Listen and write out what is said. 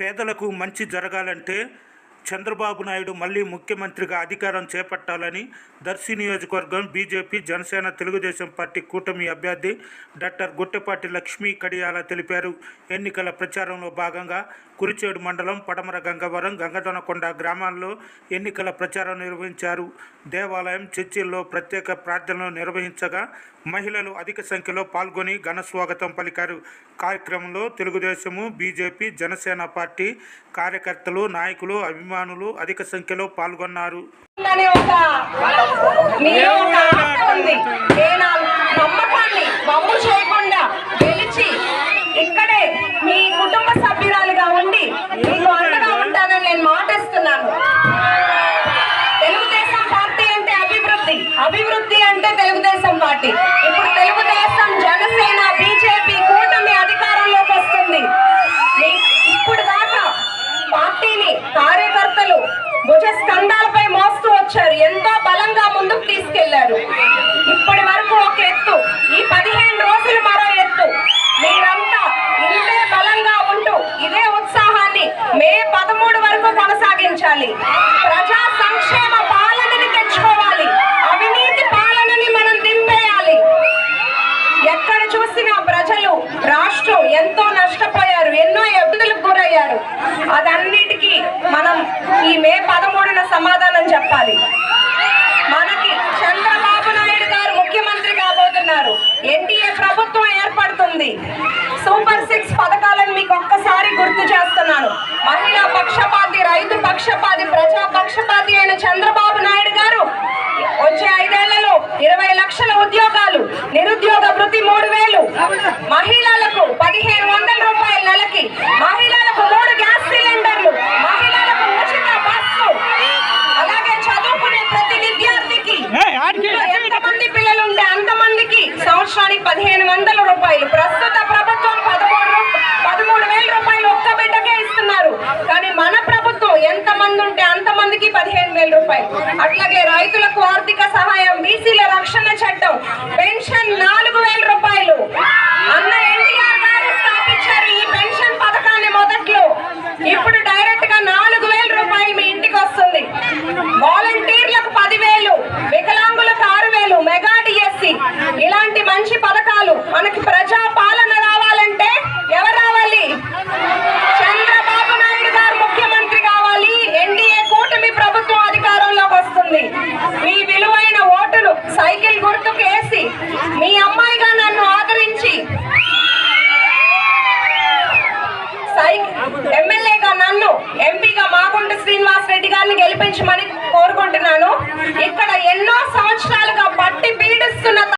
పేదలకు మంచి జరగాలంటే చంద్రబాబు నాయుడు మళ్ళీ ముఖ్యమంత్రిగా అధికారం చేపట్టాలని దర్శి నియోజకవర్గం బీజేపీ జనసేన తెలుగుదేశం పార్టీ కూటమి అభ్యర్థి డాక్టర్ గుట్టపాటి లక్ష్మీ కడియాల తెలిపారు. ఎన్నికల ప్రచారంలో భాగంగా కురిచేడు మండలం పడమర గంగవరం గంగదొనకొండ గ్రామాల్లో ఎన్నికల ప్రచారం నిర్వహించారు. దేవాలయం చర్చిల్లో ప్రత్యేక ప్రార్థనలు నిర్వహించగా మహిళలు అధిక సంఖ్యలో పాల్గొని ఘన స్వాగతం పలికారు. కార్యక్రమంలో తెలుగుదేశము బీజేపీ జనసేన పార్టీ కార్యకర్తలు నాయకులు అభిమానులు అధిక సంఖ్యలో పాల్గొన్నారు. చేశారు. ఇప్పటి వరకు ఒక ఎత్తు ఈ పదిహేను రోజులు మరో ఎత్తు. మీరంతా ఇంతే బలంగా ఉంటూ ఇదే ఉత్సాహాన్ని మే పదమూడు వరకు కొనసాగించాలి. ప్రజా సంక్షేమ పాలనని తెచ్చుకోవాలి. అవినీతి పాలనని మనం దింపేయాలి. ఎక్కడ చూసినా ప్రజలు రాష్ట్రం ఎంతో నష్టపోయారు ఎన్నో ఇబ్బందులకు గురయ్యారు. అదన్నిటికీ మనం ఈ మే పదమూడున సమాధానం చెప్పాలి. మనకి చంద్ర నాయుడు గారు ముఖ్యమంత్రి కాబోతున్నారు ఎన్డీఏ ప్రభుత్వం జరుగుతుంది. సూపర్ సిక్స్ పథకాలను మీకు ఒక్కసారి గుర్తు చేస్తున్నాను. మహిళా పక్షపాతి రైతు పక్షపాతి ప్రజా పక్షపాతి అయిన చంద్రబాబు నాయుడు గారు వచ్చే ఐదేళ్ళలో ఇరవై లక్షల ఉద్యోగాలు నిరుద్యోగ వృత్తి మూడు వేలు మహిళ కానీ మన ప్రభుత్వం ఎంత మంది ఉంటే అంతమందికి పదిహేను వేల రూపాయలు. అట్లాగే రైతులకు ఆర్థిక సహాయం బీసీల రక్షణ చట్టం పెన్షన్ నాలుగు వేల రూపాయలు. మీ విలువైన ఓటును సైకిల్ గుర్తుకు వేసి మీ అమ్మాయిగా నన్ను ఆదరించి ఎమ్మెల్యేగా నన్ను ఎంపీగా మాగుంట శ్రీనివాస్ రెడ్డి గారిని గెలిపించమని కోరుకుంటున్నాను. ఇక్కడ ఎన్నో సంవత్సరాలుగా పట్టి పీడిస్తున్న